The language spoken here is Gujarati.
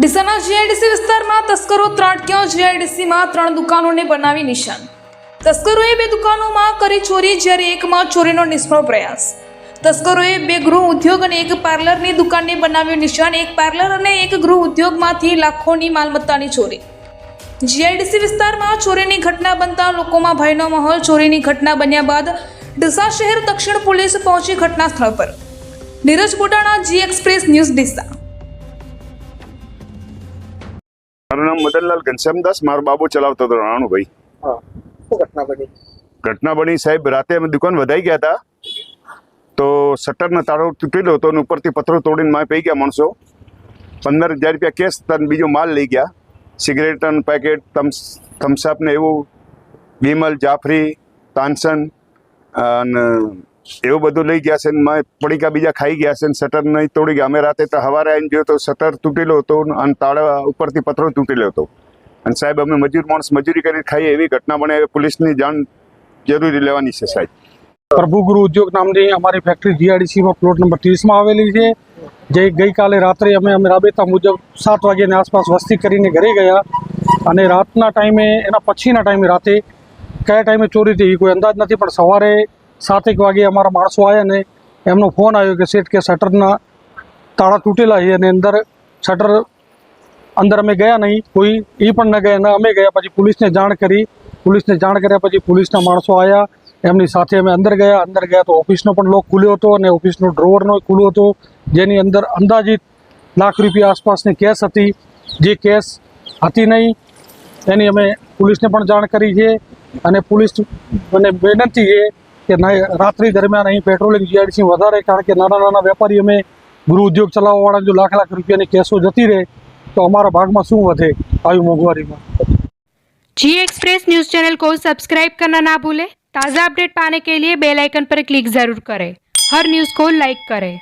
ડીસાના જીઆઈડીસી વિસ્તારમાં તસ્કરો ત્રાટક્યા. જીઆઈડીસીમાં ત્રણ દુકાનોને બનાવી નિશાન. તસ્કરોએ બે દુકાનોમાં કરી ચોરી, જ્યારે એકમાં ચોરીનો નિષ્ફળ પ્રયાસ. તસ્કરોએ બે ગૃહ ઉદ્યોગ અને એક પાર્લરની દુકાનને બનાવ્યું નિશાન. એક પાર્લર અને એક ગૃહ ઉદ્યોગમાંથી લાખોની માલમત્તાની ચોરી. જીઆઈડીસી વિસ્તારમાં ચોરીની ઘટના બનતા લોકોમાં ભયનો માહોલ. ચોરીની ઘટના બન્યા બાદ ડીસા શહેર દક્ષિણ પોલીસ પહોંચી ઘટના સ્થળ પર. Neeraj Botana G express news Deesa. નામ મદનલાલ ઘનશ્યામદાસ મારો બાબુ ચલાવતો હતો રાણુભાઈ. ઘટના બની? ઘટના બની સાહેબ રાતે અમે દુકાન વધાઈ ગયા હતા. તો શટરનો તાળો તૂટેલો હતો અને ઉપરથી પથ્થરો તોડીને મારે પી ગયા માણસો. પંદર હજાર રૂપિયા કેશ તને બીજો માલ લઈ ગયા. સિગરેટ અને પેકેટ થમ્સ થમ્સઅપ ને એવું વિમલ જાફરી તાનસન અને એવું બધું લઈ ગયા છે ને પડીકા બીજા ખાઈ ગયા છે ને શટર નહીં તોડી ગયા. અમે રાતે તો સવારે આવીને જોયું તો શટર તૂટેલો હતો અને તાળા ઉપરથી પથરો તૂટેલો હતો. અને સાહેબ, અમે મજૂર માણસ મજૂરી કરીને ખાઈએ એવી ઘટના બને એ પોલીસની જાણ જરૂરી લેવાની છે સાહેબ. પ્રભુગુરુ ઉદ્યોગ નામની અમારી ફેક્ટરી જીઆરડીસીમાં પ્લોટ નંબર ત્રીસમાં આવેલી છે. જે ગઈકાલે રાત્રે અમે અમે રાબેતા મુજબ સાત વાગ્યાની આસપાસ વસ્તી કરીને ઘરે ગયા અને રાતના ટાઈમે એના પછીના ટાઈમે રાતે કયા ટાઈમે ચોરી થઈ કોઈ અંદાજ નથી, પણ સવારે સાતેક વાગે અમારા માણસો આવ્યા ને એમનો ફોન આવ્યો કે સેટ કે શટરના તાળા તૂટેલા છે અને અંદર શટર અંદર અમે ગયા નહીં, કોઈ એ પણ ન ગયા ન અમે ગયા પછી પોલીસને જાણ કરી. પોલીસને જાણ કર્યા પછી પોલીસના માણસો આવ્યા એમની સાથે અમે અંદર ગયા. અંદર ગયા તો ઓફિસનો પણ લોક ખુલ્યો હતો અને ઓફિસનો ડ્રોવરનો ખુલ્લો હતો, જેની અંદર અંદાજિત લાખ રૂપિયા આસપાસની કેસ હતી. જે કેસ હતી નહીં, એની અમે પોલીસને પણ જાણ કરી છે અને પોલીસ મને વિનંતી છે કે ના- રાત્રિ દરમિયાન અહીં પેટ્રોલિંગ જીઆરડીસી વધારે કારણ કે નાના નાના વેપારી અમે ગૃહ ઉદ્યોગ ચલાવવાવાળા જો લાખ લાખ રૂપિયાની કેસો જતી રહે તો અમારા ભાગમાં શું વધે આવી મોંઘવારીમાં जी एक्सप्रेस न्यूज़ चैनल को सब्सक्राइब करना ना भूलें ताज़ा अपडेट पाने के लिए बेल आइकन पर क्लिक ज़रूर करें हर न्यूज़ को लाइक करें